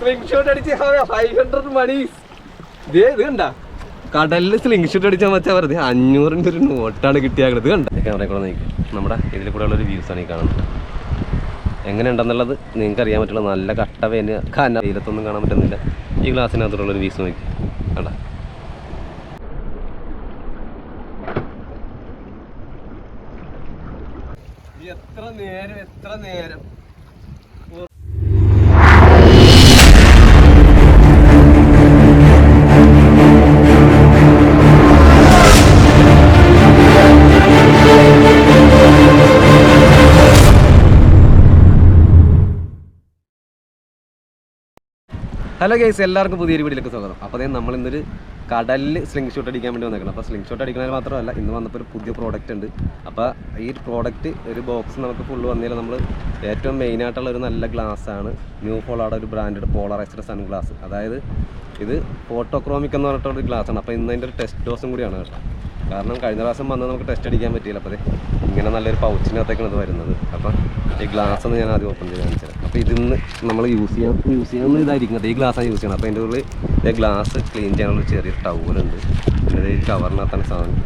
Sling shot അടിച്ച് five hundred monies ഇതേ ഇത് കണ്ട? കടലിൽ സ്ലിംഗ് ഷോട്ട് അടിച്ചാൽ വെച്ചാൽ വെറുതെ അഞ്ഞൂറിന്റെ ഒരു നോട്ടാണ് കിട്ടിയാൽ ഇത് കണ്ട? ക്യാമറ കൂടെ നോക്കി നമ്മുടെ ഇതിൽ കൂടെ ഉള്ളൊരു വ്യൂസ് ആണ് ഈ കാണുന്നത്. എങ്ങനെ ഉണ്ടെന്നുള്ളത് നിങ്ങൾക്ക് അറിയാൻ പറ്റുള്ള. നല്ല കട്ട വേന കന തീരത്തൊന്നും കാണാൻ പറ്റുന്നില്ല. ഈ ഗ്ലാസ്സിനകത്തുള്ളൊരു വ്യൂസ് നോക്കി. കണ്ട? എത്ര നേരം എത്ര നേരം? ഹലോ ഗൈസ് എല്ലാവർക്കും പുതിയൊരു വീഡിയോയിലേക്ക് സ്വാഗതം. അപ്പോൾ നമ്മൾ ഇന്നൊരു കടലിൽ സ്ലിംഗ് ഷോട്ട് അടിക്കാൻ വേണ്ടി വന്നേക്കണം. അപ്പോൾ സ്ലിംഗ് ഷോട്ട് അടിക്കുന്നതിന് മാത്രമല്ല ഇന്ന് വന്നപ്പോൾ ഒരു പുതിയ പ്രോഡക്റ്റ് ഉണ്ട്. അപ്പോൾ ഈ പ്രോഡക്റ്റ് ഒരു ബോക്സ് നമുക്ക് ഫുള്ള് വന്നതിൽ നമ്മൾ ഏറ്റവും മെയിൻ ആയിട്ടുള്ള ഒരു നല്ല ഗ്ലാസ് ആണ്. ന്യൂ ഫോളോടെ ഒരു ബ്രാൻഡഡ് പോളറൈസ്ഡ് സൺഗ്ലാസ് അതായത് ഇത് ഫോട്ടോക്രോമിക് എന്ന് പറഞ്ഞിട്ടുള്ള ഒരു ഗ്ലാസ് ആണ്. അപ്പോൾ ഇന്ന് അതിന്റെ ഒരു ടെസ്റ്റ് ഡോസും കൂടിയാണ് കേട്ടോ. കാരണം കഴിഞ്ഞ പ്രാവശ്യം വന്ന് നമുക്ക് ടെസ്റ്റ് അടിക്കാൻ പറ്റിയില്ല. അപ്പോൾ ഇങ്ങനെ നല്ലൊരു പൗച്ചിനകത്തേക്കാണ് ഇത് വരുന്നത്. അപ്പം ഈ ഗ്ലാസ് ഒന്ന് ഞാൻ ആദ്യം ഓപ്പൺ ചെയ്ത് കാണിച്ചത് അപ്പോൾ ഇതിന്ന് നമ്മൾ യൂസ് ചെയ്യാൻ യൂസ് ചെയ്യാൻ ഇതായിരിക്കും ഈ ഗ്ലാസ്സാണ് യൂസ് ചെയ്യണം അപ്പോൾ അതിന്റെ ഉള്ളിൽ ഗ്ലാസ് ക്ലീൻ ചെയ്യാനുള്ള ചെറിയ ടവലുണ്ട് പിന്നെ ഈ കവറിനകത്താണ് സാധനം.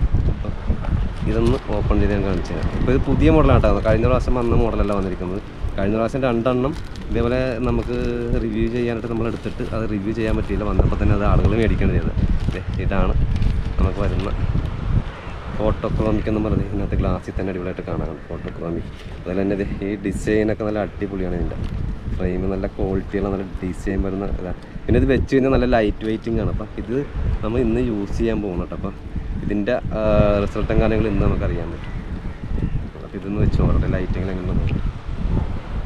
ഇതൊന്ന് ഓപ്പൺ ചെയ്ത് ഞാൻ കാണിച്ചു തരാം. ഇപ്പോൾ ഇത് പുതിയ മോഡലാണ് കഴിഞ്ഞ പ്രാവശ്യം വന്ന മോഡലല്ല വന്നിരിക്കുന്നത്. കഴിഞ്ഞ പ്രാവശ്യം രണ്ടെണ്ണം ഇതേപോലെ നമുക്ക് റിവ്യൂ ചെയ്യാനായിട്ട് നമ്മൾ എടുത്തിട്ട് അത് റിവ്യൂ ചെയ്യാൻ പറ്റിയില്ല. വന്നപ്പോൾ തന്നെ അത് ആളുകൾ മേടിക്കേണ്ടി ചെയ്തത് ദേ ഇതാണ് നമുക്ക് വരുന്ന ഫോട്ടോക്രോമിക് എന്ന് പറഞ്ഞ് ഇതിനകത്ത് ഗ്ലാസ്സിൽ തന്നെ അടിപൊളിയായിട്ട് കാണാം ഫോട്ടോക്രോമിക് അതുപോലെ തന്നെ ഈ ഡിസൈനൊക്കെ നല്ല അടിപൊളിയാണ് ഇതിന്റെ. ഫ്രെയിം നല്ല ക്വാളിറ്റിയുള്ള നല്ല ഡിസൈൻ വരുന്ന ഇതാണ് പിന്നെ ഇത് വെച്ച് കഴിഞ്ഞാൽ നല്ല ലൈറ്റ് വെയിറ്റിംഗ് ആണ്. അപ്പം ഇത് നമ്മൾ ഇന്ന് യൂസ് ചെയ്യാൻ പോകുന്നു കേട്ടോ. അപ്പം ഇതിന്റെ റിസൾട്ടും കാര്യങ്ങളും ഇന്ന് നമുക്ക് അറിയാൻ പറ്റും. അപ്പോൾ ഇതൊന്ന് വെച്ച് നോക്കട്ടെ ലൈറ്റിംഗ് എങ്ങനെ നോക്കാം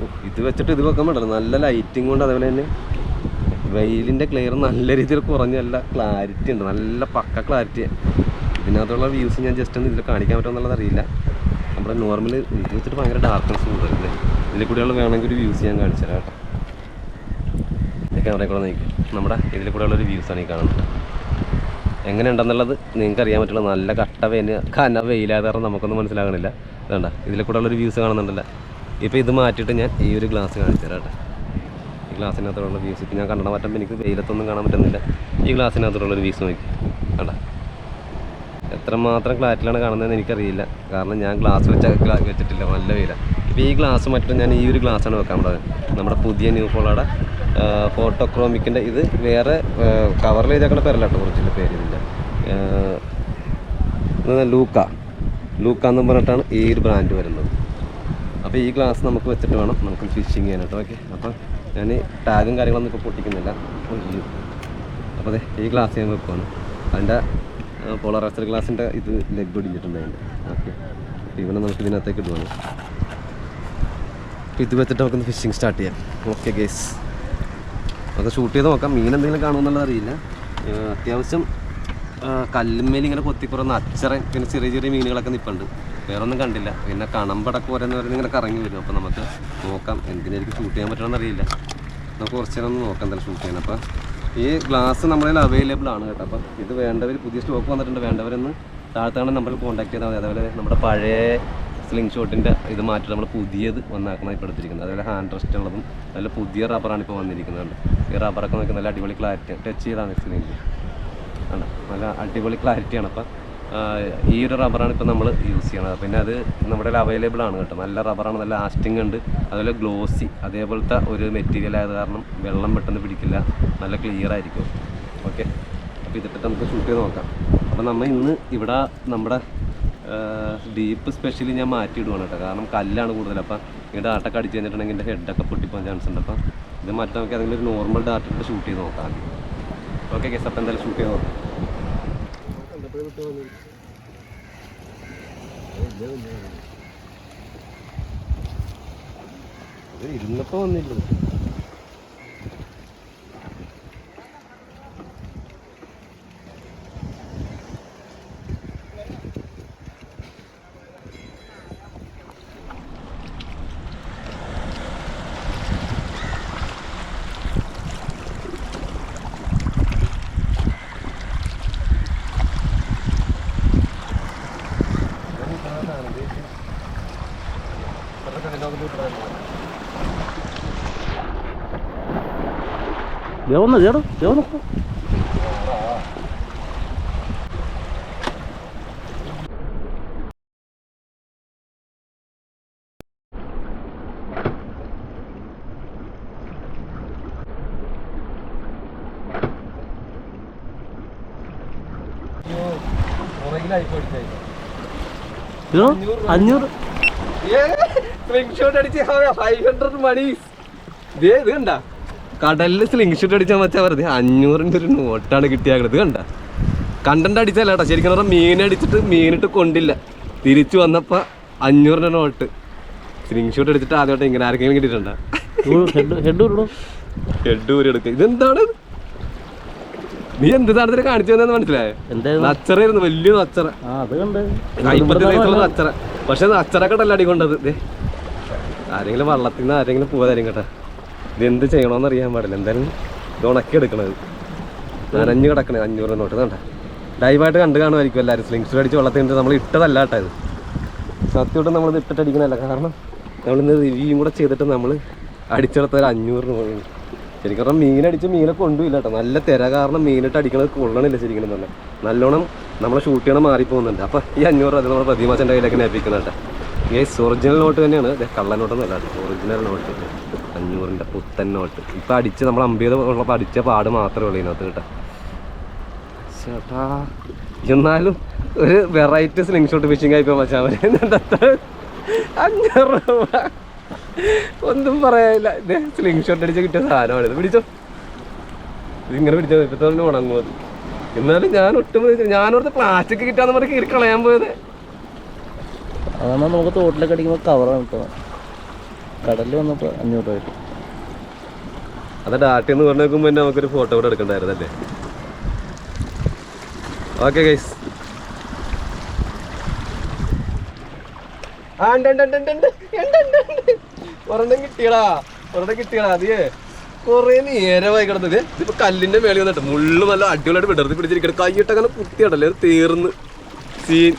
ഓ, ഇത് വെച്ചിട്ട് ഇത് വെക്കാൻ പറ്റില്ല. നല്ല ലൈറ്റിംഗ് കൊണ്ട് അതേപോലെ തന്നെ വെയിലിന്റെ ക്ലിയർ നല്ല രീതിയിൽ കുറഞ്ഞ നല്ല ക്ലാരിറ്റി ഉണ്ട്. നല്ല പക്ക ക്ലാരിറ്റി ഇതിനകത്തുള്ള വ്യൂസ് ഞാൻ ജസ്റ്റ് ഒന്ന് ഇതിൽ കാണിക്കാൻ പറ്റുമെന്നുള്ളത് അറിയില്ല. നമ്മുടെ നോർമൽ ഇത് വെച്ചിട്ട് ഭയങ്കര ഡാർക്ക്നെസ് കൂടുതലല്ലേ ഇതിൽ കൂടെയുള്ള വേണമെങ്കിൽ ഒരു വ്യൂസ് ഞാൻ കാണിച്ചു തരാം കേട്ടോ. ക്യാമറ കൂടെ നോക്കി നമ്മുടെ ഇതിൽ കൂടെയുള്ള ഒരു വ്യൂസാണ് ഈ കാണുന്നത്. എങ്ങനെ ഉണ്ടെന്നുള്ളത് നിങ്ങൾക്ക് അറിയാൻ പറ്റുള്ള. നല്ല കട്ട വേന് കന വെയിലാതെ കാരണം നമുക്കൊന്നും മനസ്സിലാകണില്ല. വേണ്ട ഇതിൽ കൂടെ ഉള്ളൊരു വ്യൂസ് കാണുന്നുണ്ടല്ലോ? ഇപ്പോൾ ഇത് മാറ്റിയിട്ട് ഞാൻ ഈ ഒരു ഗ്ലാസ് കാണിച്ചു തരാം കേട്ടോ. ഈ ഗ്ലാസ്സിനകത്തുള്ള വ്യൂസ് ഇപ്പം ഞാൻ കണ്ടണ പറ്റുമ്പോൾ എനിക്ക് വെയിലത്തൊന്നും കാണാൻ പറ്റുന്നില്ല. ഈ ഗ്ലാസ്സിനകത്തുള്ളൊരു വ്യൂസ് നോക്കി. കണ്ട? എത്രമാത്രം ക്ലാറ്റിലാണ് കാണുന്നതെന്ന് എനിക്കറിയില്ല. കാരണം ഞാൻ ഗ്ലാസ് വെച്ച വെച്ചിട്ടില്ല നല്ല വില ഇപ്പോൾ ഈ ഗ്ലാസ് മറ്റും ഞാൻ ഈ ഒരു ഗ്ലാസ്സാണ് വെക്കാൻ പറയുന്നത് നമ്മുടെ പുതിയ ന്യൂ ഫോളോടെ ഫോട്ടോക്രോമിക്കിന്റെ ഇത് വേറെ കവറിൽ ഇതൊക്കെ പേരല്ല കേട്ടോ ഒറിജിനൽ പേര് ഇതിന്റെ ഇത് ലൂക്ക. ലൂക്ക എന്ന് പറഞ്ഞിട്ടാണ് ഈ ഒരു ബ്രാൻഡ് വരുന്നത്. അപ്പോൾ ഈ ഗ്ലാസ് നമുക്ക് വെച്ചിട്ട് വേണം നമുക്ക് ഫിഷിങ് ചെയ്യാനായിട്ട്. ഓക്കെ അപ്പോൾ ഞാൻ ടാഗും കാര്യങ്ങളൊന്നും ഇപ്പോൾ പൊട്ടിക്കുന്നില്ല. അപ്പോൾ അതെ ഈ ഗ്ലാസ് ഞാൻ വെക്കുവാണ്. അതിന്റെ പോളറൈസർ ഗ്ലാസിന്റെ ഇത് ലെഗ് അതിന്റെ ഓക്കെ. ഇവനെ നമുക്ക് ഇതിനകത്തേക്ക് ഇടുവാണ്. അപ്പോൾ ഇത് വെച്ചിട്ട് നമുക്കൊന്ന് ഫിഷിങ് സ്റ്റാർട്ട് ചെയ്യാം. ഓക്കെ ഗേസ് അപ്പോൾ ഷൂട്ട് ചെയ്ത് നോക്കാം. മീൻ എന്തെങ്കിലും കാണുമെന്നുള്ളത് അറിയില്ല. അത്യാവശ്യം കല്ലുമേൽ ഇങ്ങനെ കൊത്തിക്കുറന്ന് അച്ചറൻ പിന്നെ ചെറിയ ചെറിയ മീനുകളൊക്കെ നിൽപ്പുണ്ട് വേറെ ഒന്നും കണ്ടില്ല. പിന്നെ കണമ്പടക്ക് ഓരോന്ന് പറയുന്നത് ഇങ്ങനെ കറങ്ങി വരും. അപ്പോൾ നമുക്ക് നോക്കാം. എന്തിനായിരിക്കും ഷൂട്ട് ചെയ്യാൻ പറ്റണമെന്നറിയില്ല നമുക്ക് കുറച്ച് നേരം ഒന്ന് നോക്കാം എന്തായാലും ഷൂട്ട് ചെയ്യാൻ. അപ്പോൾ ഈ ഗ്ലാസ് നമ്മുടെ അവൈലബിൾ ആണ് കേട്ടോ. അപ്പം ഇത് വേണ്ടവർ പുതിയ സ്റ്റോക്ക് വന്നിട്ടുണ്ട്. വേണ്ടവരൊന്ന് താഴത്താണ് നമ്പറിൽ കോൺടാക്ട് ചെയ്താൽ മതി. അതേപോലെ നമ്മുടെ പഴയ സ്ലിംഗ് ഷോട്ടിന്റെ ഇത് മാറ്റി നമ്മൾ പുതിയത് വന്നാക്കണം ഇപ്പോൾ എടുത്തിരിക്കുന്നത്. അതുപോലെ ഹാൻഡ് റെസ്റ്റ് ഉള്ളതും നല്ല പുതിയ റബ്ബറാണ് ഇപ്പോൾ വന്നിരിക്കുന്നത് ഈ റബ്ബറൊക്കെ നോക്കി നല്ല അടിപൊളി ക്ലാരിറ്റി ടച്ച് ചെയ്താണ് സ്ലിംഗ് ആണ് നല്ല അടിപൊളി ക്ലാരിറ്റിയാണ് അപ്പം ഈ ഒരു റബ്ബറാണ് ഇപ്പോൾ നമ്മൾ യൂസ് ചെയ്യണത്. പിന്നെ അത് നമ്മുടെ അവൈലബിൾ ആണ് കേട്ടോ. നല്ല റബ്ബറാണ് നല്ല ലാസ്റ്റിംഗ് ഉണ്ട്. അതുപോലെ ഗ്ലോസി അതേപോലത്തെ ഒരു മെറ്റീരിയൽ ആയത് കാരണം വെള്ളം പെട്ടെന്ന് പിടിക്കില്ല. നല്ല ക്ലിയർ ആയിരിക്കും. ഓക്കെ അപ്പോൾ ഇതിട്ടിട്ട് നമുക്ക് ഷൂട്ട് ചെയ്ത് നോക്കാം. അപ്പോൾ നമ്മൾ ഇന്ന് ഇവിടെ നമ്മുടെ ഡീപ്പ് സ്പെഷ്യലി ഞാൻ മാറ്റിയിടുവാണ് കേട്ടോ. കാരണം കല്ലാണ് കൂടുതൽ. അപ്പം ഈ ഡാട്ടൊക്കെ അടിച്ച് കഴിഞ്ഞിട്ടുണ്ടെങ്കിൽ എന്റെ ഹെഡൊക്കെ പൊട്ടിപ്പോകാൻ ചാൻസ് ഉണ്ട്. അപ്പം ഇത് മാറ്റി നമുക്ക് ഏതെങ്കിലും ഒരു നോർമൽ ഡാറ്റ ഷൂട്ട് ചെയ്ത് നോക്കാം ഓക്കെ കേസ് അപ്പം എന്തായാലും ഷൂട്ട് ചെയ്ത് നോക്കാം. ഇത് ഇരുന്നപ്പോൾ ദേ വന്നു ചേട്ടാ ദേ വന്നു അഞ്ഞൂറ്. സ്ലിംഗ് അടിച്ച് ഫൈവ് ഹൺഡ്രഡ് മണീസ് ഇതേ ഇത് കണ്ട? കടലിൽ സ്ലിംഗ് ഷോട്ട് അടിച്ചാൽ വെച്ചാൽ വെറുതെ അഞ്ഞൂറിന്റെ ഒരു നോട്ടാണ് കിട്ടിയാക്കുന്നത് ഇത് കണ്ട? കണ്ടന്റ് അടിച്ചല്ല കേട്ടോ. ശരിക്കും പറഞ്ഞാൽ മീൻ അടിച്ചിട്ട് മീനിട്ട് കൊണ്ടില്ല. തിരിച്ചു വന്നപ്പോൾ അഞ്ഞൂറിന്റെ നോട്ട്. സ്ലിംഗ് ഷോട്ട് അടിച്ചിട്ട് ആദ്യമായിട്ട് ഇങ്ങനെ ആർക്കെങ്കിലും കിട്ടിയിട്ടുണ്ടോ? ഹെഡ് ഊരി എടുക്കുക ഇതെന്താണ്? നീ എന്ത് സാധനത്തിന് കാണിച്ചു തന്നെ മനസ്സിലായോ? നച്ചറായിരുന്നു. വലിയ നച്ചറ. കൈപ്പത്തി സൈസുള്ള അച്ചറ പക്ഷെ അച്ചടക്കട്ടല്ല അടികൊണ്ടത്. ദേ ആരെങ്കിലും വള്ളത്തിൽ നിന്ന് ആരെങ്കിലും പോകാതായിരിക്കും കേട്ടാ. ഇത് എന്ത് ചെയ്യണമെന്ന് അറിയാൻ പാടില്ല. എന്തായാലും ഇത് ഉണക്കി എടുക്കണത് നനഞ്ഞു കിടക്കണേ അഞ്ഞൂറ് നോട്ട് കണ്ട? ലൈവായിട്ട് കണ്ടു കാണുമായിരിക്കും എല്ലാവരും. സ്ലിങ്സ് അടിച്ച് വള്ളത്തിൽ നമ്മൾ ഇട്ടതല്ല കേട്ടോ ഇത്. സത്യമായിട്ട് നമ്മൾ ഇട്ടിട്ട് അടിക്കണല്ല കാരണം നമ്മളിന്ന് റിവ്യൂയും കൂടെ ചെയ്തിട്ട് നമ്മൾ അടിച്ചെടുത്ത ഒരു അഞ്ഞൂറ് രൂപ ശരിക്കും പറഞ്ഞാൽ മീനടിച്ച് മീനെ കൊണ്ടുമില്ല കേട്ടോ. നല്ല തിര കാരണം മീനിട്ട് അടിക്കണത് കൊള്ളണില്ല ശരിക്കും തന്നെ നല്ലോണം നമ്മളെ ഷൂട്ട് ചെയ്യണം മാറിപ്പോകുന്നുണ്ട്. അപ്പോൾ ഈ അഞ്ഞൂറ് രൂപ നമ്മൾ നമ്മുടെ പ്രതിമാസന്റെ കയ്യിലേക്ക് ഏൽപ്പിക്കണം കേട്ടോ. ഈ ഒറിജിനൽ നോട്ട് തന്നെയാണ്. കള്ള കള്ളനോട്ടൊന്നുമല്ല കേട്ടോ ഒറിജിനൽ നോട്ട് അഞ്ഞൂറിന്റെ പുത്തൻ നോട്ട് ഇപ്പം അടിച്ച് നമ്മൾ അമ്പത് ഉള്ളപ്പോൾ അടിച്ച പാട് മാത്രമേ ഉള്ളൂ ഇതിനകത്ത് കേട്ടോ. ചേട്ടാ. എന്നാലും ഒരു വെറൈറ്റി സ്ലിംഗ് ഷോട്ട് ഫിഷിംഗ് ആയിപ്പോ മച്ചാൻ അഞ്ഞൂറ് രൂപ. ഒന്നും പറയാനില്ല. സ്ലിംഗ് ഷോട്ട് അടിച്ച് കിട്ടിയ സാധനമാണ് പിടിച്ചോ. ഇതിങ്ങനെ പിടിച്ചോ ഇപ്പത്തോളം തന്നെ ഉണങ്ങും അത്. എന്നാലും ഞാൻ ഒട്ടും ഞാനൊരു പ്ലാസ്റ്റിക് കിട്ടാന്ന് പറഞ്ഞ് കീറി കളയാൻ പോയത്. അതാണ് നമുക്ക് തോട്ടിലൊക്കെ അടിക്കുമ്പോൾ കവറാണ് കിട്ടുന്നത് കടലിൽ വന്നപ്പോൾ അഞ്ഞൂറ് രൂപ അത് ഡാറ്റ എന്ന് പറഞ്ഞു നോക്കുമ്പോൾ തന്നെ നമുക്കൊരു ഫോട്ടോ കൂടെ എടുക്കണ്ടായിരുന്നല്ലേ ഓക്കെ ഗൈസ് ആ ഉണ്ട് ഉണ്ട് ഉണ്ട് ഉണ്ട് ഉണ്ട് ഉണ്ട്. ഒരെണ്ണം കിട്ടിയടാ. ഒരെണ്ണം കിട്ടിയടാ അതിയേ. കൊറേ നേരമായി കിടന്നത്. ഇതിപ്പോ കല്ലിന്റെ മേളിൽ വന്നിട്ട് മുള്ളു നല്ല അടിപൊളിയായിട്ട് വിടർത്തി പിടിച്ചിരിക്കണം. കൈയിട്ട് അങ്ങനെ കുത്തിയാട്ടല്ലേ തീർന്ന്. സീൻ.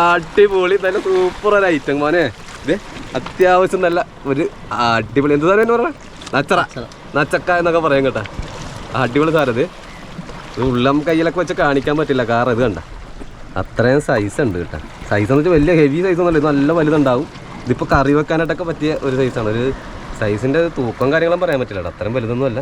അടിപൊളി നല്ല സൂപ്പർ ഒരു ഐറ്റം മോനെ. ഇത് അത്യാവശ്യം നല്ല ഒരു അടിപൊളി. എന്ത് സാധനം പറഞ്ഞ? നച്ചറ. നച്ചക്ക എന്നൊക്കെ പറയാൻ കേട്ടാ. അടിപൊളി സാധനം ഇത്. ഉള്ളം കയ്യിലൊക്കെ വെച്ച് കാണിക്കാൻ പറ്റില്ല. കാർ ഇത് കണ്ട. അത്രയും സൈസ് ഉണ്ട് കേട്ടോ. സൈസ് എന്ന് വെച്ചാൽ വലിയ ഹെവി സൈസ് ഒന്നുമല്ല. ഇത് നല്ല വലുതുണ്ടാവും. ഇതിപ്പോൾ കറി വെക്കാനായിട്ടൊക്കെ പറ്റിയ ഒരു സൈസാണ് ഒരു സൈസിന്റെ തൂക്കം കാര്യങ്ങളും പറയാൻ പറ്റില്ല അത്രയും വലുതൊന്നും അല്ല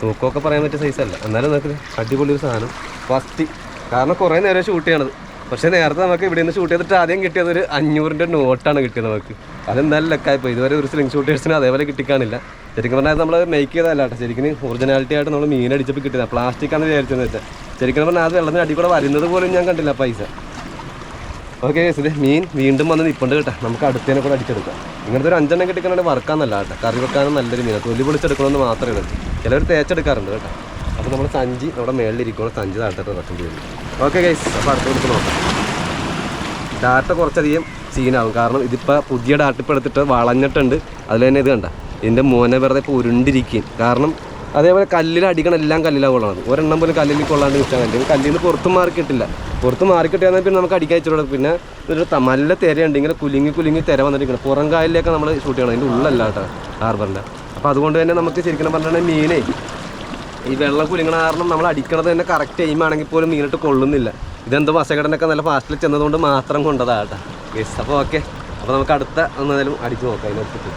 തൂക്കമൊക്കെ പറയാൻ പറ്റിയ സൈസ് അല്ല എന്നാലും നമുക്ക് അടിപൊളി ഒരു സാധനം. ഫസ്റ്റ് കാരണം കുറേ നേരം ഷൂട്ട് ചെയ്യണത്. പക്ഷേ നേരത്തെ നമുക്ക് ഇവിടെ നിന്ന് ഷൂട്ട് ചെയ്തിട്ട് ആദ്യം കിട്ടിയത് ഒരു അഞ്ഞൂറിന്റെ നോട്ടാണ് കിട്ടിയത് നമുക്ക്. അതെന്തായാലും ലക്കായിപ്പോൾ ഇതുവരെ ഒരു സ്ലിംഗ് ഷൂട്ടേഴ്സിന് അതേപോലെ കിട്ടിക്കാണില്ല. ശരിക്കും പറഞ്ഞാൽ നമ്മൾ മേക്ക് ചെയ്തതല്ല ശരിക്കും ഒറിജിനാലിറ്റി ആയിട്ട് നമ്മൾ മീൻ അടിച്ചപ്പോൾ കിട്ടിയത് പ്ലാസ്റ്റിക് ആണ് വിചാരിച്ചതെന്ന് ശരിക്കും പറഞ്ഞാൽ അത് വെള്ളത്തിന് അടി കൂടെ വരുന്നത് പോലും ഞാൻ കണ്ടില്ല പൈസ. ഓക്കെ ഇത് മീൻ വീണ്ടും വന്ന് നിപ്പുണ്ട് കേട്ടോ. നമുക്ക് അടുത്തതിനെ കൂടെ അടിച്ചെടുക്കാം. ഇങ്ങനത്തെ ഒരു അഞ്ചെണ്ണം കിട്ടിക്കണമെങ്കിൽ വറക്കാന്നല്ല കേട്ടോ. കറി വെക്കാനും നല്ലൊരു മീനാണ് തൊലി പൊളിച്ചെടുക്കണമെന്ന് മാത്രമേ ഉള്ളൂ. ചിലവർ തേച്ചെടുക്കാറുണ്ട് കേട്ടോ. അപ്പോൾ നമ്മൾ സഞ്ചി നമ്മുടെ മേളിലിരിക്കണം സഞ്ചി താഴ്ത്തിട്ട് റെക്കമെൻഡ് ചെയ്യുന്നു. ഓക്കെ ഗൈസ് അപ്പോൾ അടുത്ത കൊടുത്ത് നോക്കാം. ഡാറ്റ കുറച്ചധികം സീനാവും കാരണം ഇതിപ്പോൾ പുതിയ ഡാറ്റ ഇപ്പോൾ എടുത്തിട്ട് വളഞ്ഞിട്ടുണ്ട്. അതിൽ തന്നെ ഇത് കണ്ട. ഇതിന്റെ മോനെ വെറുതെ ഇപ്പോൾ ഉരുണ്ടിരിക്കും കാരണം അതേപോലെ കല്ലിൽ അടിക്കണ എല്ലാം കല്ലിലാണ് കൊള്ളണം ഒരെണ്ണം പോലും കല്ലിൽ കൊള്ളാണ്ട് നിൽക്കാൻ കല്ലിൽ കല്ലിൽ നിന്ന് പുറത്ത് മാറി കിട്ടില്ല പുറത്ത് മാറി കിട്ടിയാൽ പിന്നെ നമുക്ക് അടിക്കാൻ വെച്ചിട്ട് പിന്നെ ത- നല്ല തിരയുണ്ട്. ഇങ്ങനെ കുലുങ്ങി കുലുങ്ങി തിര വന്നിരിക്കണം. പുറം കായലിലേക്ക് നമ്മൾ ഷൂട്ട് ചെയ്യണം. അതിന്റെ ഉള്ളല്ല കേട്ടോ ഹാർബറിന്റെ അപ്പോൾ അതുകൊണ്ട് തന്നെ നമുക്ക് ശരിക്കും പറഞ്ഞാൽ മീനെ ഈ വെള്ളം കുലുങ്ങണ കാരണം നമ്മൾ അടിക്കണത് തന്നെ കറക്റ്റ് ടൈം ആണെങ്കിൽ പോലും മീനിട്ട് കൊള്ളുന്നില്ല. ഇതെന്തോ വസഘടനൊക്കെ നല്ല ഫാസ്റ്റിൽ ചെന്നതുകൊണ്ട് മാത്രം കൊണ്ടതാട്ടോ യെസ് അപ്പോൾ ഓക്കെ അപ്പോൾ നമുക്ക് അടുത്ത ഒന്നേലും അടിച്ച് നോക്കാം അതിനനുസരിച്ച്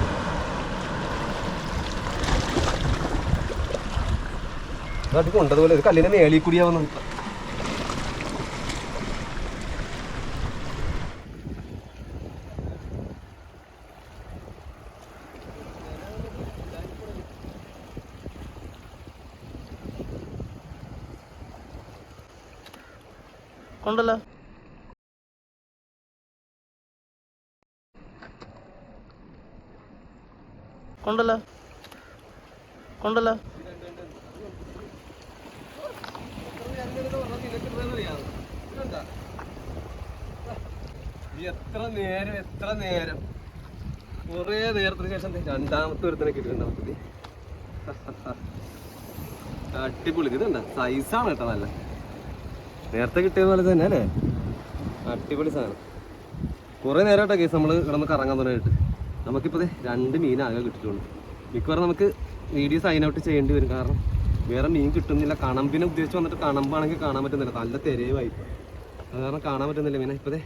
അത് കൊണ്ടതുപോലെ ഒരു കല്ലിന്റെ മേളി കൂടിയാവുന്നു കൊണ്ടല്ലോ. കൊണ്ടല്ലോ. കൊണ്ടല്ലോ. എത്ര നേരം എത്ര നേരം? കുറേ നേരത്തിന് ശേഷം രണ്ടാമത്തെ ഒരുത്തനെ കിട്ടിയിട്ടുണ്ടാവും അടിപൊളി. ഇതുണ്ട സൈസാണ് കേട്ടോ നല്ല. നേരത്തെ കിട്ടിയ പോലെ തന്നെ അല്ലേ? അടിപൊളി സാധനം. കുറേ നേരം കേട്ടോ കേസ് നമ്മൾ കിടന്ന് കറങ്ങാൻ തുടങ്ങിയിട്ട്. നമുക്കിപ്പോൾ രണ്ട് രണ്ട് മീനാകെ കിട്ടിയിട്ടുണ്ട് മിക്കവാറും നമുക്ക് വീഡിയോ സൈൻ ഔട്ട് ചെയ്യേണ്ടി വരും. കാരണം വേറെ മീൻ കിട്ടുന്നില്ല. കണമ്പിനെ ഉദ്ദേശിച്ച് വന്നിട്ട് കണമ്പാണെങ്കിൽ കാണാൻ പറ്റുന്നില്ല. നല്ല തെരയുമായി അത് കാരണം കാണാൻ പറ്റുന്നില്ല. മീനെ ഇപ്പതേ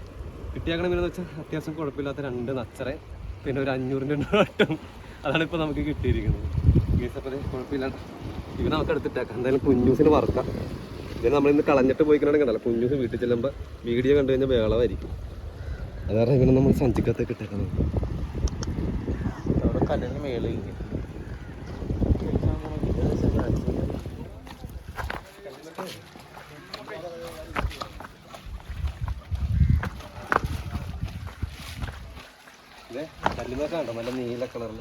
കിട്ടിയാക്കണ മീനെന്ന് വെച്ചാൽ അത്യാവശ്യം കുഴപ്പമില്ലാത്ത രണ്ട് നച്ചറ പിന്നെ ഒരു അഞ്ഞൂറിന്റെ വട്ടം. അതാണ് ഇപ്പോൾ നമുക്ക് കിട്ടിയിരിക്കുന്നത്. ഗീസ് അപ്പോൾ കുഴപ്പമില്ലാണ്ട് ഇത് നമുക്ക് എടുത്തിട്ടേക്കാം. എന്തായാലും കുഞ്ഞൂസിന് വറുക്കാം. ഇത് നമ്മളിന്ന് കളഞ്ഞിട്ട് പോയിക്കണമെങ്കിൽ കുഞ്ഞൂസ് വീട്ടിൽ ചെല്ലുമ്പോൾ വീഡിയോ കണ്ടു കഴിഞ്ഞാൽ വേളമായിരിക്കും അത് കാരണം ഇവനെ നമ്മൾ സഞ്ചിക്കത്തൊക്കെ ഇട്ടേക്കണം അവിടെ കല്ലിന് മേളിൽ ഇതേ കല്ലുമൊക്കെ കണ്ടോ? നല്ല നീല കളറിൽ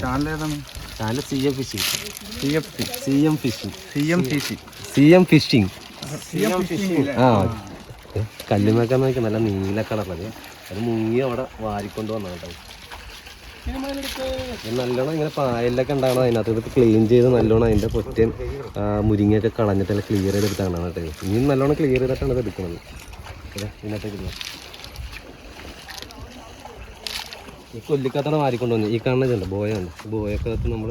ചാനൽ ഏതാണ്? Channel C M fishing C F C C M fishing C M fishing C C M fishing C M fishing ആ കല്ലുമൊക്കെ നോക്കി നല്ല നീല കളറത് അത് മുങ്ങി അവിടെ വാരിക്കൊണ്ട് വന്ന കേട്ടോ. ഇത് നല്ലോണം ഇങ്ങനെ പായലൊക്കെ ഉണ്ടാകണം അതിനകത്ത്. ഇത് ക്ലീൻ ചെയ്ത് നല്ലോണം അതിന്റെ കൊറ്റൻ മുരിങ്ങയൊക്കെ കളഞ്ഞിട്ട് ക്ലിയർ ചെയ്തെടുത്താണ് കേട്ടോ. ഇനിയും നല്ലോണം ക്ലിയർ ചെയ്തിട്ടാണ് ഇത് എടുക്കുന്നത് ഇതിനകത്തേക്ക് ഇടുക. ഈ കൊല്ലിക്കത്താണ് വാരിക്കൊണ്ട് വന്നു ഈ കാണുന്നതുണ്ട് ബോയാണ് ബോയക്കകത്ത് നമ്മൾ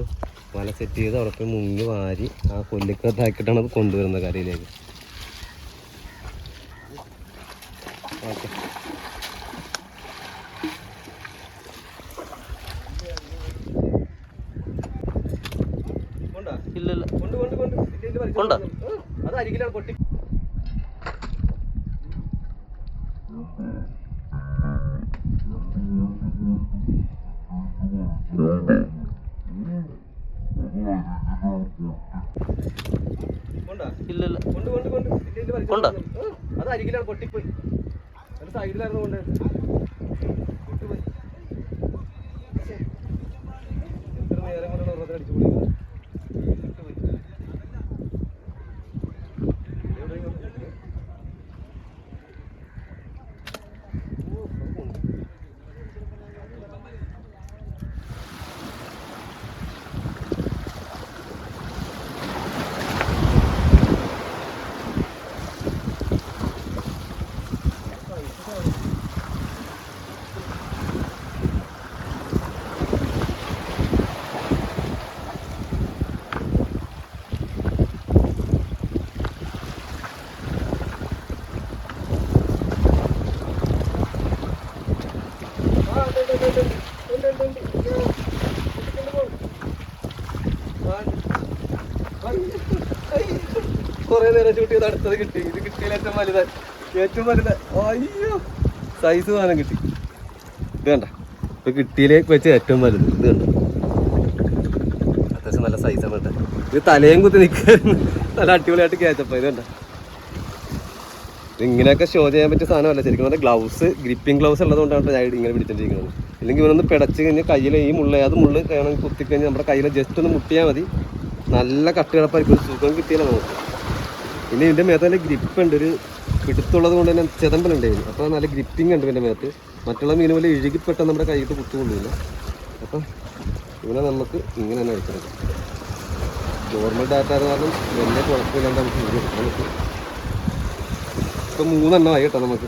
വല സെറ്റ് ചെയ്ത് അവിടെ പോയി മുങ്ങി വാരി ആ കൊല്ലിക്കകത്താക്കിയിട്ടാണ് അത് കൊണ്ടുവരുന്നത് കരയിലേക്ക്. ഓക്കെ ഇല്ലല്ല കൊണ്ടാ? കൊണ്ടാ അത് അരികിലാണ് പൊട്ടി കൊണ്ടാ? ഇല്ലല്ല. കൊണ്ട് അത് അരികിലാണ് പൊട്ടിപ്പോയി. അത് സൈഡിലായിരുന്നു കൊണ്ട്. പൊട്ടിപ്പോയി. എത്ര നേരം കൊണ്ടാണ് വെറുതെ അടിച്ചു പൊളിക്കുന്നത്? പൊട്ടിപ്പോയി. എവിടെ ഇങ്ങോട്ട്? ഓ, അത് കൊണ്ട്. ആ, ഉണ്ട്, ഉണ്ട്, ഉണ്ട്, ഉണ്ട്, ഉണ്ട്, ഉണ്ട്, ഉണ്ട്. അയ്യോ. പൊട്ടിക്കൊണ്ട് പോകും. ആ, അയ്യോ, അയ്യോ. കുറേ നേരം ചെയ്ത് അടുത്തത് കിട്ടി. ഇത് കിട്ടിയാൽ ഏറ്റവും വലുത്. ഏറ്റവും വലുത്. അയ്യോ. സൈസ് സാധനം കിട്ടി. ഇത് കണ്ട? ഇപ്പൊ കിട്ടിയിലേക്ക് വെച്ച് ഏറ്റവും വലുത്. ഇത് കണ്ട? അത്യാവശ്യം നല്ല സൈസാണ് കേട്ടോ. ഇത് തലയും കുത്തി നിൽക്കുക നല്ല അടിപൊളിയായിട്ട് കയറ്റപ്പോ ഇത് കണ്ട? ഇങ്ങനെയൊക്കെ ഷോ ചെയ്യാൻ പറ്റിയ സാധനമല്ല. ശരിക്കും പറഞ്ഞാൽ ഗ്ലൗസ് ഗ്രിപ്പിംഗ് ഗ്ലൗസ് ഉള്ളതുകൊണ്ടാണ് ഞാൻ ഇങ്ങനെ പിടിച്ചിട്ടിരിക്കുന്നത് ഇല്ലെങ്കിൽ ഇവനൊന്ന് പിടച്ച് കഴിഞ്ഞാൽ കയ്യിൽ ഈ മുള്ള അത് മുള്ള് കുത്തിക്കഴിഞ്ഞാൽ നമ്മുടെ കയ്യിൽ ജസ്റ്റ് ഒന്ന് മുട്ടിയാൽ മതി. നല്ല കട്ടുകിടപ്പായിരിക്കും സുഖം കിട്ടിയാലോ നമുക്ക്. പിന്നെ ഇതിന്റെ മേത്ത് നല്ല ഗ്രിപ്പ് ഉണ്ട്. ഒരു പിടുത്തുള്ളത് കൊണ്ട് തന്നെ ചെതമ്പലുണ്ട് ഇതിന് അപ്പോൾ നല്ല ഗ്രിപ്പിംഗ് ഉണ്ട് ഇതിന്റെ മേത്ത്. മറ്റുള്ള മീൻ പോലെ ഇഴുകിപ്പെട്ട നമ്മുടെ കൈയിട്ട് കുത്തുകൊള്ളില്ല അപ്പം ഇവനെ നമുക്ക് ഇങ്ങനെ തന്നെ എടുക്കണം. നോർമൽ ഡാറ്റ കാരണം വലിയ കുഴപ്പമില്ലാണ്ട് നമുക്ക് വീഡിയോ എടുക്കാൻ പറ്റും. ഇപ്പം മൂന്നെണ്ണമായി കേട്ടോ നമുക്ക്.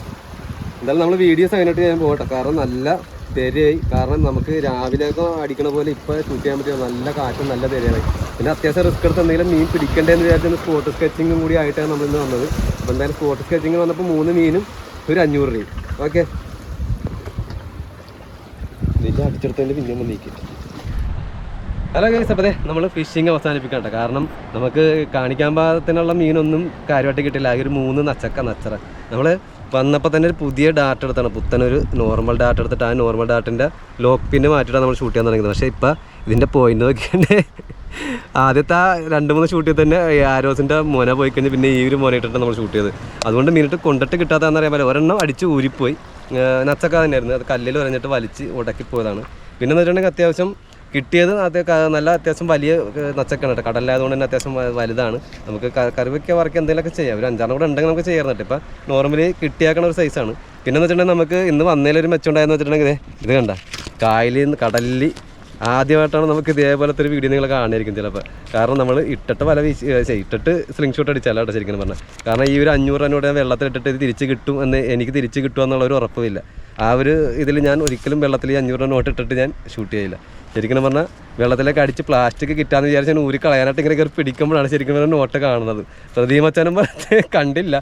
എന്തായാലും നമ്മൾ വീഡിയോസ് അതിനായിട്ട് ഞാൻ പോകട്ടെ. കാരണം നല്ല തിരയായി. കാരണം നമുക്ക് രാവിലെയൊക്കെ അടിക്കണ പോലെ ഇപ്പോൾ ചൂട്ടിയാൻ പറ്റിയ നല്ല കാറ്റും നല്ല തിരയായി പിന്നെ അത്യാവശ്യം റിസ്ക് എടുത്ത് എന്തെങ്കിലും മീൻ പിടിക്കേണ്ടതെന്ന് വിചാരിച്ച സ്പോട്ട് സ്കെച്ചിങ്ങും കൂടി ആയിട്ടാണ് നമ്മൾ ഇന്ന് വന്നത്. അപ്പോൾ എന്തായാലും സ്പോട്ട് സ്കെച്ചിങ് വന്നപ്പോൾ മൂന്ന് മീനും ഒരു അഞ്ഞൂറ് രൂപയും. ഓക്കെ. നീക്ക് അടിച്ചെടുത്തതിന്റെ പിന്നെ ഒന്ന് നീക്കി. ഹലോ ഗൈസ് അപ്പോൾ നമ്മൾ ഫിഷിങ് അവസാനിപ്പിക്കണ്ട കാരണം നമുക്ക് കാണിക്കാൻ പാകത്തിനുള്ള മീനൊന്നും കാര്യമായിട്ട് കിട്ടില്ല. ആകെ ഒരു മൂന്ന് നച്ചക്ക നച്ചറ. നമ്മൾ വന്നപ്പോൾ തന്നെ ഒരു പുതിയ ഡാറ്റ എടുത്താണ്. പുത്തനൊരു നോർമൽ ഡാറ്റ എടുത്തിട്ട് ആ നോർമൽ ഡാറ്റിന്റെ ലോക്ക് പിന്നെ മാറ്റിയിട്ടാണ് നമ്മൾ ഷൂട്ട് ചെയ്യാൻ തുടങ്ങിയത്. പക്ഷേ ഇപ്പോൾ ഇതിന്റെ പോയിന്റ് നോക്കിയാണ്ട് ആദ്യത്തെ രണ്ട് മൂന്ന് ഷൂട്ട് ചെയ്ത് തന്നെ ആരോസിന്റെ മോന പോയി കഴിഞ്ഞ് പിന്നെ ഈ ഒരു മോന ഇട്ടിട്ട് നമ്മൾ ഷൂട്ട് ചെയ്ത് അതുകൊണ്ട് മീനിട്ട് കൊണ്ടിട്ട് കിട്ടാത്തതെന്ന് അറിയാൻ പറ്റില്ല. ഒരെണ്ണം അടിച്ച് ഊരിപ്പോയി. നച്ചക്ക തന്നെയായിരുന്നു. അത് കല്ലിൽ ഉരഞ്ഞിട്ട് വലിച്ച് ഉടക്കി പോയതാണ്. പിന്നെ എന്ന് വെച്ചിട്ടുണ്ടെങ്കിൽ അത്യാവശ്യം കിട്ടിയത് അത് നല്ല അത്യാവശ്യം വലിയ നച്ചക്കാണ് കേട്ടോ. കടലായതുകൊണ്ട് തന്നെ അത്യാവശ്യം വലുതാണ്. നമുക്ക് കറിവൊക്കെ വർക്ക് എന്തെങ്കിലുമൊക്കെ ചെയ്യാം. ഒരു അഞ്ചാറ് കൂടെ ഉണ്ടെങ്കിൽ നമുക്ക് ചെയ്യാറുണ്ട് കേട്ടോ ഇപ്പം നോർമലി കിട്ടിയാക്കണ ഒരു സൈസാണ് പിന്നെ എന്ന് വെച്ചിട്ടുണ്ടെങ്കിൽ നമുക്ക് ഇന്ന് വന്നതിലൊരു മെച്ചമുണ്ടായെന്ന് വെച്ചിട്ടുണ്ടെങ്കിൽ ഇത് കണ്ട. കായലിൽ നിന്ന് കടലിൽ ആദ്യമായിട്ടാണ് നമുക്ക് ഇതേപോലത്തെ ഒരു വീഡിയോ നിങ്ങൾ കാണാനായിരിക്കും ചിലപ്പോൾ കാരണം നമ്മൾ ഇട്ടിട്ട് വല വീശ് ഇട്ടിട്ട് സ്ലിംഗ് ഷോട്ട് അടിച്ചല്ല കേട്ടോ ശരിക്കും പറഞ്ഞാൽ കാരണം ഈ ഒരു അഞ്ഞൂറ് രൂപ ഞാൻ വെള്ളത്തിലിട്ടിട്ട് ഇത് തിരിച്ച് കിട്ടും എന്ന് എനിക്ക് തിരിച്ച് കിട്ടുക എന്നുള്ള ഒരു ഉറപ്പുമില്ല. ആ ഒരു ഇതിൽ ഞാൻ ഒരിക്കലും വെള്ളത്തിൽ ഈ അഞ്ഞൂറ് രൂപ നോട്ട് ഇട്ടിട്ട് ഞാൻ ഷൂട്ട് ചെയ്യില്ല. ശരിക്കും പറഞ്ഞാൽ വെള്ളത്തിലേക്ക് അടിച്ച് പ്ലാസ്റ്റിക് കിട്ടാന്ന് വിചാരിച്ച് ഞാൻ ഊരി കളയാനായിട്ട് ഇങ്ങനെ കയറി പിടിക്കുമ്പോഴാണ് ശരിക്കും പറഞ്ഞാൽ നോട്ട് കാണുന്നത്. പ്രദീപച്ചാനും പറഞ്ഞ് കണ്ടില്ല.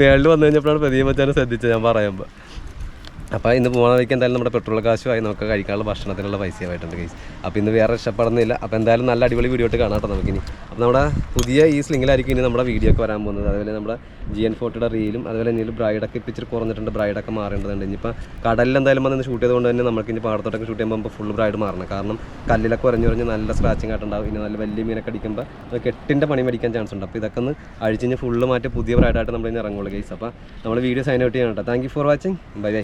മേളിൽ വന്നു കഴിഞ്ഞപ്പോഴാണ് പ്രദീപച്ചാനും ശ്രദ്ധിച്ചത് ഞാൻ പറയുമ്പോൾ അപ്പോൾ ഇന്ന് പോകുന്ന വഴിക്ക് എന്തായാലും നമ്മുടെ പെട്രോൾ കാശുമായി നമുക്ക് കഴിക്കാനുള്ള ഭക്ഷണത്തിനുള്ള പൈസയായിട്ടുണ്ട് കേസ് അപ്പോൾ ഇന്ന് വേറെ ഇഷ്ടപ്പെടുന്നില്ല അപ്പോൾ എന്തായാലും നല്ല അടിപൊളി വീഡിയോ ആയിട്ട് കാണാം കേട്ടോ നമുക്കിനി. അപ്പോൾ നമ്മുടെ പുതിയ ഈ സ്ലിങ്ങിലായിരിക്കും ഇനി നമ്മുടെ വീഡിയോ ഒക്കെ വരാൻ പോകുന്നത്. അതുപോലെ നമ്മുടെ ജി എൻ ഫോർട്ടിയുടെ റീലും അതുപോലെ എന്തെങ്കിലും ബ്രൈഡൊക്കെ ഇച്ചിരി കുറഞ്ഞിട്ടുണ്ട്. ബ്രൈഡൊക്കെ മാറേണ്ടതുണ്ട്. ഇനിയിപ്പോൾ കടലിൽ എന്തായാലും വന്ന് ഷൂട്ട് ചെയ്തുകൊണ്ട് തന്നെ നമുക്ക് ഇനി പാടത്തോട്ടൊക്കെ ഷൂട്ട് ചെയ്യുമ്പോൾ ഫുൾ ബ്രൈഡ് മാറണം. കാരണം കല്ലിലൊക്കെ ഉറഞ്ഞു ഉറഞ്ഞ് നല്ല സ്ക്രാച്ചിങ് ആയിട്ടുണ്ടാവും ഇനി നല്ല വലിയ മീനൊക്കെ അടിക്കുമ്പോൾ കെട്ടിന്റെ പണി മേടിക്കാൻ ചാൻസ് ഉണ്ട്. അപ്പോൾ ഇതൊക്കെ ഒന്ന് അഴിച്ച് ഫുള്ള് മാറ്റി പുതിയ ബ്രൈഡായിട്ട് നമ്മൾ ഇനി ഇറങ്ങുള്ളൂ കേസ് അപ്പോൾ നമ്മൾ വീഡിയോ സൈൻ ചെയ്യണം കേട്ടോ. Thank you for watching bye bye